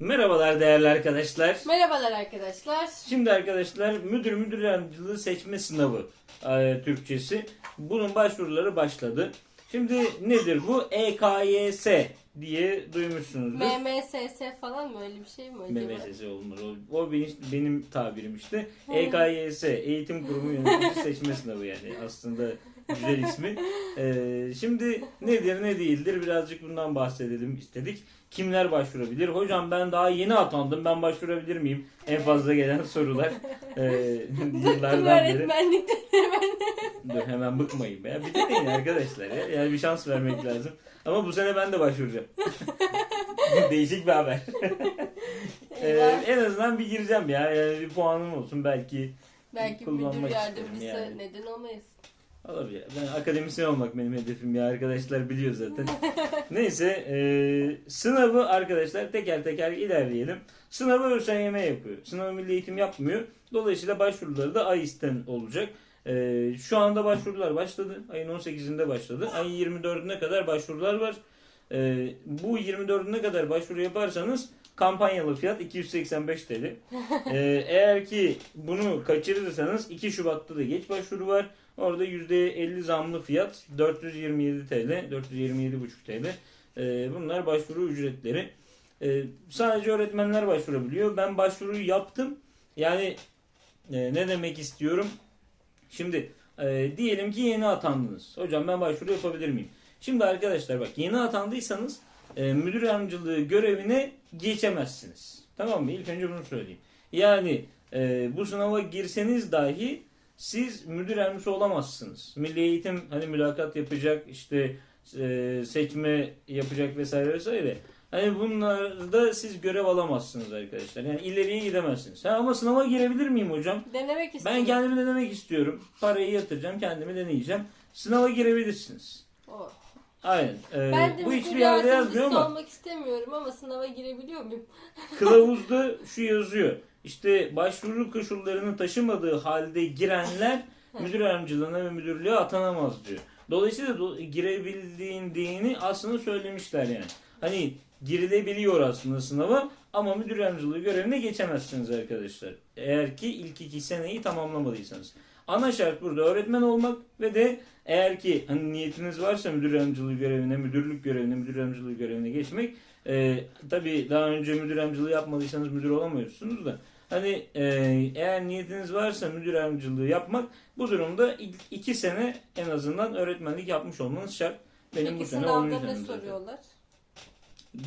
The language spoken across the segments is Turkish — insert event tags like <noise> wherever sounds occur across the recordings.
Merhabalar değerli arkadaşlar. Merhabalar arkadaşlar. Şimdi arkadaşlar müdür müdür yardımcılığı seçme sınavı e, Türkçesi. Bunun başvuruları başladı. Şimdi nedir bu? EKYS diye duymuşsunuzdur. MMSS falan mı öyle bir şey mi acaba? MMSS olmaz. O, o benim, benim tabirim işte. EKYS, Eğitim Kurumu Yöneticisi Seçme Sınavı yani aslında güzel ismi. Ee, şimdi nedir ne değildir birazcık bundan bahsedelim istedik. Kimler başvurabilir? Hocam ben daha yeni atandım ben başvurabilir miyim? En fazla gelen sorular. Bıktım yıllardan beri. öğretmenlikten hemen. Dur hemen bıkmayın be. Bir deneyin arkadaşlar ya. Yani bir şans vermek lazım. Ama bu sene ben de başvuracağım. <laughs> Değişik bir haber. <laughs> Ee, en azından bir gireceğim ya. Yani bir puanım olsun belki. Belki kullanmak müdür yardımcısı yani. neden olmayız. Olabilir. Ben akademisyen olmak benim hedefim ya. Arkadaşlar biliyor zaten. <laughs> Neyse. e, sınavı arkadaşlar teker teker ilerleyelim. Sınavı ÖSYM yapıyor. Sınavı Milli Eğitim yapmıyor. Dolayısıyla başvuruları da AİS'ten olacak. E, şu anda başvurular başladı. Ayın 18'inde başladı. Ayın 24'üne kadar başvurular var. E, bu 24'üne kadar başvuru yaparsanız kampanyalı fiyat 285 TL. E, <laughs> eğer ki bunu kaçırırsanız 2 Şubat'ta da geç başvuru var. Orada %50 zamlı fiyat 427 TL, 427,5 TL. Ee, bunlar başvuru ücretleri. Ee, sadece öğretmenler başvurabiliyor. Ben başvuruyu yaptım. Yani e, ne demek istiyorum? Şimdi e, diyelim ki yeni atandınız. Hocam ben başvuru yapabilir miyim? Şimdi arkadaşlar bak yeni atandıysanız e, müdür yardımcılığı görevine geçemezsiniz. Tamam mı? İlk önce bunu söyleyeyim. Yani e, bu sınava girseniz dahi siz müdür yardımcısı olamazsınız. Milli Eğitim hani mülakat yapacak, işte e, seçme yapacak vesaire vesaire. Hani bunlarda siz görev alamazsınız arkadaşlar. Yani ileriye gidemezsiniz. Ha, ama sınava girebilir miyim hocam? Denemek istiyorum. Ben kendimi denemek istiyorum. Parayı yatıracağım, kendimi deneyeceğim. Sınava girebilirsiniz. Oh. Aynen. Ee, Ben de bu hiçbir yerde yazmıyor yardımcısı ama olmak istemiyorum ama sınava girebiliyor muyum? <laughs> kılavuzda şu yazıyor. İşte başvuru koşullarını taşımadığı halde girenler müdür yardımcılığına ve müdürlüğe atanamaz diyor. Dolayısıyla do- girebildiğin dini aslında söylemişler yani. Hani girilebiliyor aslında sınava ama müdür yardımcılığı görevine geçemezsiniz arkadaşlar. Eğer ki ilk iki seneyi tamamlamadıysanız. Ana şart burada öğretmen olmak ve de eğer ki hani niyetiniz varsa müdür yardımcılığı görevine, müdürlük görevine, müdür yardımcılığı görevine geçmek e, tabii daha önce müdür yardımcılığı yapmadıysanız müdür olamıyorsunuz da hani e, eğer niyetiniz varsa müdür yardımcılığı yapmak bu durumda ilk iki sene en azından öğretmenlik yapmış olmanız şart. Benim Peki bu sene sınavda 10. ne senem zaten. soruyorlar?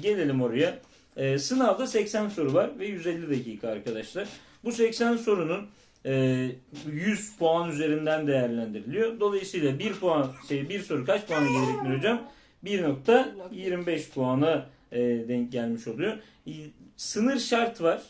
Gelelim oraya. Ee, sınavda 80 soru var ve 150 dakika arkadaşlar. Bu 80 sorunun e, 100 puan üzerinden değerlendiriliyor. Dolayısıyla bir puan şey bir soru kaç puana gelir hocam? 1.25 puana e, denk gelmiş oluyor. E, Sınır şart var.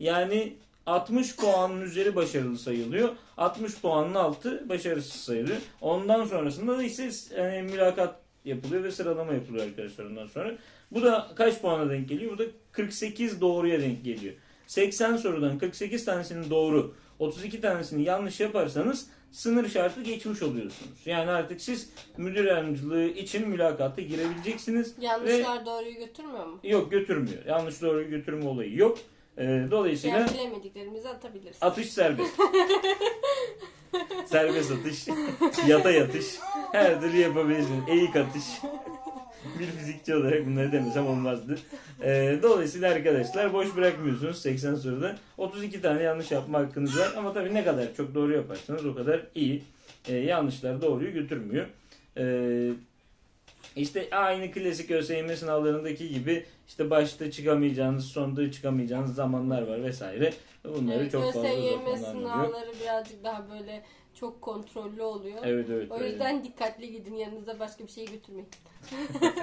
Yani 60 puanın üzeri başarılı sayılıyor. 60 puanın altı başarısız sayılıyor. Ondan sonrasında da ise e, mülakat yapılıyor ve sıralama yapılıyor arkadaşlar ondan sonra. Bu da kaç puana denk geliyor? Bu da 48 doğruya denk geliyor. 80 sorudan 48 tanesinin doğru, 32 tanesini yanlış yaparsanız sınır şartı geçmiş oluyorsunuz. Yani artık siz müdür yardımcılığı için mülakata girebileceksiniz. Yanlışlar doğruyu götürmüyor mu? Yok götürmüyor. Yanlış doğruyu götürme olayı yok. Ee, dolayısıyla Yani bilemediklerimizi atabiliriz. atış serbest. <laughs> serbest atış, yatay atış, her türlü yapabilirsiniz. Eğik atış. <laughs> Bir fizikçi olarak bunları demesem olmazdı. Ee, dolayısıyla arkadaşlar boş bırakmıyorsunuz 80 soruda. 32 tane yanlış yapma hakkınız var. Ama tabii ne kadar çok doğru yaparsanız o kadar iyi. Ee, yanlışlar doğruyu götürmüyor. Ee, işte aynı klasik ÖSYM sınavlarındaki gibi işte başta çıkamayacağınız, sonda çıkamayacağınız zamanlar var vesaire. Bunları Evet, çok fazla ÖSYM sınavları birazcık daha böyle çok kontrollü oluyor. Evet evet. O yüzden dikkatli gidin yanınıza başka bir şey götürmeyin. <laughs>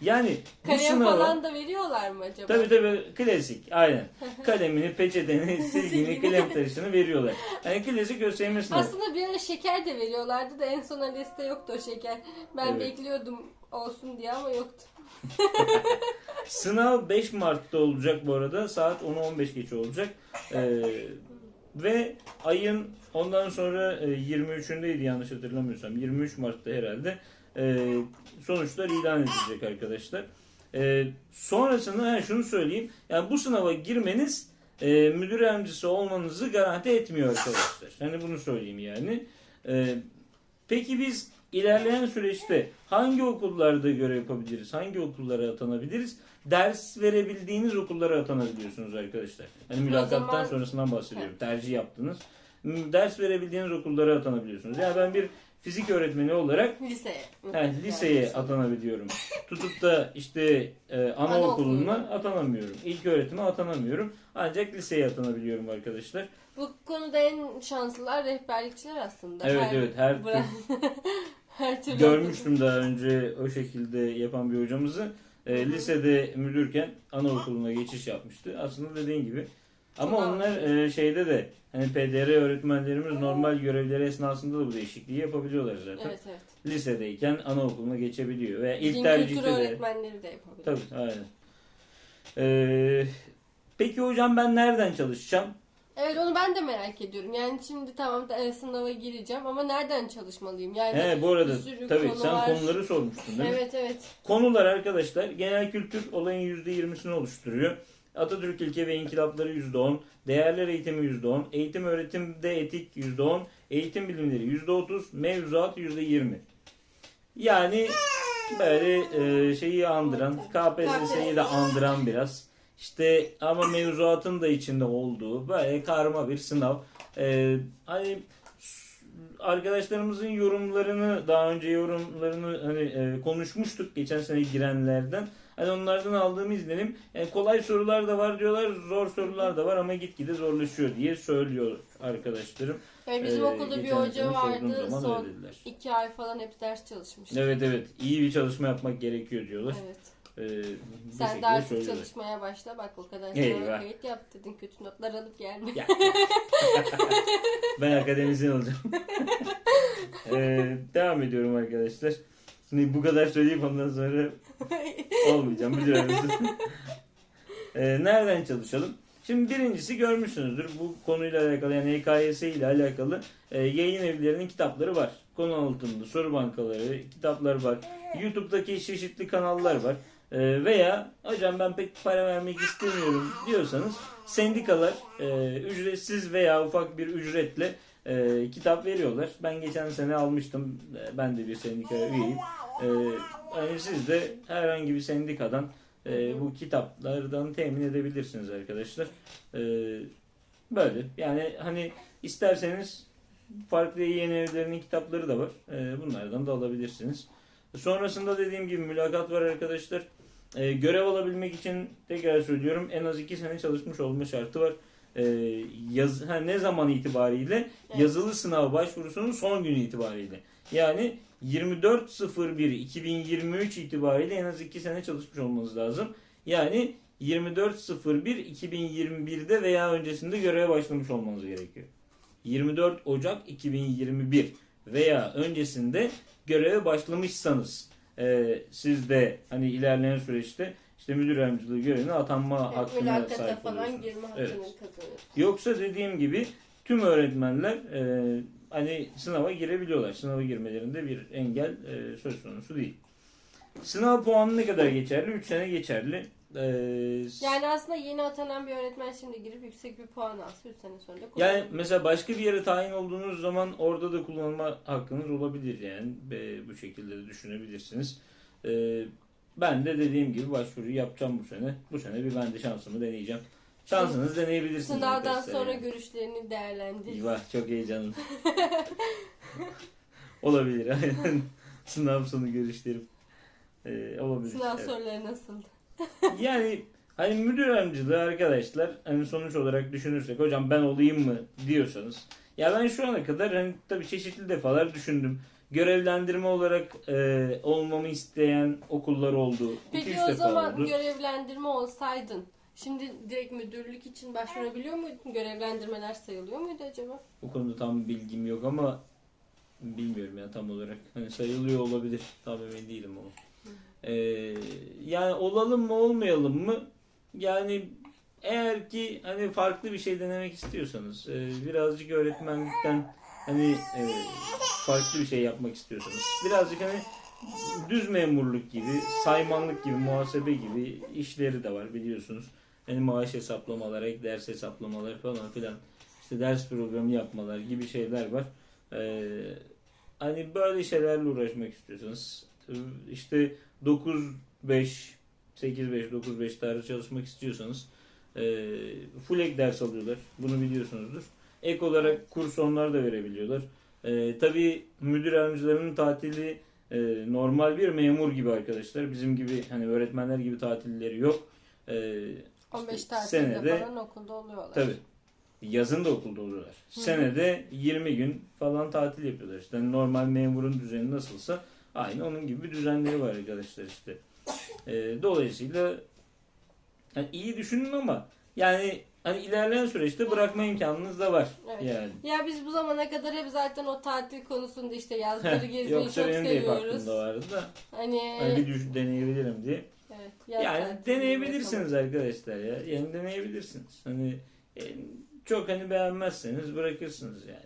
Yani <laughs> Kalem sınava falan da veriyorlar mı acaba? tabii tabii klasik aynen. <laughs> Kalemini, peçeteni, silgini, kalem tıraşını veriyorlar. Yani klasik ÖSYM sınavı. Aslında bir ara şeker de veriyorlardı da en son liste yoktu o şeker. Ben Evet. bekliyordum olsun diye ama yoktu. Sınav 5 Mart'ta olacak bu arada. Saat 10'u 15 geçe olacak. Ee, ve ayın ondan sonra e, 23'ündeydi yanlış hatırlamıyorsam. 23 Mart'ta herhalde e, sonuçlar ilan edilecek arkadaşlar. E, sonrasında ha, şunu söyleyeyim. Yani bu sınava girmeniz e, müdür yardımcısı olmanızı garanti etmiyor arkadaşlar. Hani bunu söyleyeyim yani. E, peki biz ilerleyen süreçte hangi okullarda görev yapabiliriz? Hangi okullara atanabiliriz? Ders verebildiğiniz okullara atanabiliyorsunuz arkadaşlar. Hani mülakattan zaman- sonrasından bahsediyorum. Tercih yaptınız. Ders verebildiğiniz okullara atanabiliyorsunuz. Yani ben bir fizik öğretmeni olarak Liseye. he, liseye atanabiliyorum. Tutup da işte e, anaokuluna atanamıyorum. İlk öğretime atanamıyorum. Ancak liseye atanabiliyorum arkadaşlar. Bu konuda en şanslılar rehberlikçiler aslında. Evet Her- evet her <laughs> her türlü Görmüştüm daha önce o şekilde yapan bir hocamızı. E, lisede müdürken anaokuluna geçiş yapmıştı. Aslında dediğin gibi. Ama onlar e, şeyde de hani PDR öğretmenlerimiz normal görevleri esnasında da bu değişikliği yapabiliyorlar zaten. Evet evet. Lisedeyken anaokuluna geçebiliyor. Veya ilk Din tercihte kültürü de. öğretmenleri de yapabilir. Tabii aynen. E, peki hocam ben nereden çalışacağım? Evet onu ben de merak ediyorum. Yani şimdi tamam da sınava gireceğim ama nereden çalışmalıyım? Yani He, bu arada bir sürü tabii konu sen var. konuları sormuştun değil mi? Evet evet. Konular arkadaşlar genel kültür olayın %20'sini oluşturuyor. Atatürk ilke ve inkılapları %10, değerler eğitimi %10, eğitim öğretimde etik %10, eğitim bilimleri %30, mevzuat %20. Yani böyle e, şeyi andıran, KPSS'yi de andıran biraz. İşte ama mevzuatın da içinde olduğu böyle karma bir sınav. E, hani arkadaşlarımızın yorumlarını daha önce yorumlarını hani e, konuşmuştuk geçen sene girenlerden. Hani onlardan aldığım izlenim yani kolay sorular da var diyorlar, zor sorular da var ama gitgide zorlaşıyor diye söylüyor arkadaşlarım. Evet, bizim Ee, okulda bir hoca vardı. Son iki ay falan hep ders çalışmış. Evet evet iyi bir çalışma yapmak gerekiyor diyorlar. Evet. Bu Sen şekilde artık söylüyorlar. çalışmaya başla. Bak o kadar Eyvah. kayıt yap dedin. Kötü notlar alıp gelme. Ya. <laughs> ben akademisyen olacağım. <laughs> Ee, devam ediyorum arkadaşlar. Şimdi bu kadar söyleyip ondan sonra olmayacağım biliyor musunuz? <laughs> Ee, nereden çalışalım? Şimdi birincisi görmüşsünüzdür bu konuyla alakalı yani HKYS ile alakalı e, yayın evlerinin kitapları var. Konu altında soru bankaları, kitaplar var. YouTube'daki çeşitli kanallar var. E, veya hocam ben pek para vermek istemiyorum diyorsanız sendikalar e, ücretsiz veya ufak bir ücretle e, kitap veriyorlar. Ben geçen sene almıştım. E, Ben de bir sendika üyeyim. Yani siz de herhangi bir sendikadan bu kitaplardan temin edebilirsiniz arkadaşlar. Böyle yani hani isterseniz farklı yayın evlerinin kitapları da var. Bunlardan da alabilirsiniz. Sonrasında dediğim gibi mülakat var arkadaşlar. E, görev alabilmek için tekrar söylüyorum en az 2 sene çalışmış olma şartı var. E, yaz, ha, ne zaman itibariyle? Evet. Yazılı sınav başvurusunun son günü itibariyle. Yani 24.01.2023 itibariyle en az 2 sene çalışmış olmanız lazım. Yani 24.01.2021'de veya öncesinde göreve başlamış olmanız gerekiyor. 24 Ocak 2021 veya öncesinde göreve başlamışsanız e, siz de hani ilerleyen süreçte işte müdür yardımcılığı görevine atanma Evet, hakkına sahip falan girme hakkını Evet. Yoksa dediğim gibi tüm öğretmenler e, hani sınava girebiliyorlar. Sınava girmelerinde bir engel e, söz konusu değil. Sınav puanı ne kadar geçerli? 3 sene geçerli. E, Yani aslında yeni atanan bir öğretmen şimdi girip yüksek bir puan alsa 3 sene sonra yani mesela başka bir yere tayin olduğunuz zaman orada da kullanma hakkınız olabilir yani. E, bu şekilde de düşünebilirsiniz. E, ben de dediğim gibi başvuruyu yapacağım bu sene. Bu sene bir ben de şansımı deneyeceğim. Şansınız deneyebilirsiniz. Sınavdan sonra yani. görüşlerini değerlendir. Eyvah çok heyecanlı. <laughs> olabilir aynen. Sınav sonu görüşlerim. Ee, olabilir. Sınav Evet. soruları nasıldı? <laughs> Yani hani müdür yardımcılığı arkadaşlar hani sonuç olarak düşünürsek hocam ben olayım mı diyorsanız ya ben şu ana kadar hani tabii çeşitli defalar düşündüm. Görevlendirme olarak e, olmamı isteyen okullar oldu. Peki 2-3 o zaman oldu. görevlendirme olsaydın şimdi direkt müdürlük için başvurabiliyor muydun? Görevlendirmeler sayılıyor muydu acaba? Bu konuda tam bilgim yok ama bilmiyorum ya tam olarak. Hani sayılıyor olabilir. Tam emin değilim ama. Ee, yani olalım mı olmayalım mı? Yani eğer ki hani farklı bir şey denemek istiyorsanız, e, birazcık öğretmenlikten hani e, farklı bir şey yapmak istiyorsanız, birazcık hani düz memurluk gibi, saymanlık gibi, muhasebe gibi işleri de var biliyorsunuz. Hani maaş hesaplamaları, ek ders hesaplamaları falan filan. İşte ders programı yapmalar gibi şeyler var. Ee, hani böyle şeylerle uğraşmak istiyorsanız işte 9 5 8 5 9 5 tarzı çalışmak istiyorsanız e, full ek ders alıyorlar. Bunu biliyorsunuzdur. Ek olarak kurs onlar da verebiliyorlar. E, tabii müdür yardımcılarının tatili e, normal bir memur gibi arkadaşlar. Bizim gibi hani öğretmenler gibi tatilleri yok. E, 15 işte tatilde senede falan okulda oluyorlar. Tabii. Yazın da okulda oluyorlar. Hı. Senede 20 gün falan tatil yapıyorlar. İşte normal memurun düzeni nasılsa aynı onun gibi bir düzenleri var arkadaşlar işte. Ee, dolayısıyla yani iyi düşünün ama yani hani ilerleyen süreçte bırakma imkanınız da var. Evet. Yani. Ya biz bu zamana kadar hep zaten o tatil konusunda işte <laughs> yazları gezmeyi Yoksa çok benim de seviyoruz. aklımda vardı da Hani, hani bir düş deneyebilirim diye. evet, Yani deneyebilirsiniz arkadaşlar ya. Yani deneyebilirsiniz. Hani e, çok hani beğenmezseniz bırakırsınız yani.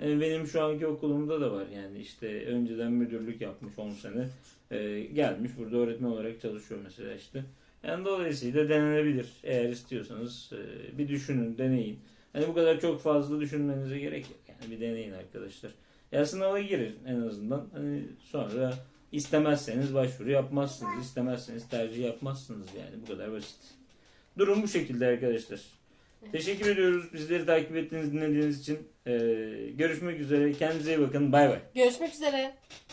Yani benim şu anki okulumda da var yani işte önceden müdürlük yapmış 10 sene e, gelmiş burada öğretmen olarak çalışıyor mesela işte. Yani dolayısıyla denenebilir eğer istiyorsanız e, bir düşünün deneyin. Hani bu kadar çok fazla düşünmenize gerek yok yani bir deneyin arkadaşlar. Ya sınava girin en azından hani sonra istemezseniz başvuru yapmazsınız istemezseniz tercih yapmazsınız yani bu kadar basit. Durum bu şekilde arkadaşlar. Teşekkür ediyoruz bizleri takip ettiğiniz dinlediğiniz için. Ee, görüşmek üzere kendinize iyi bakın bay bay. Görüşmek üzere.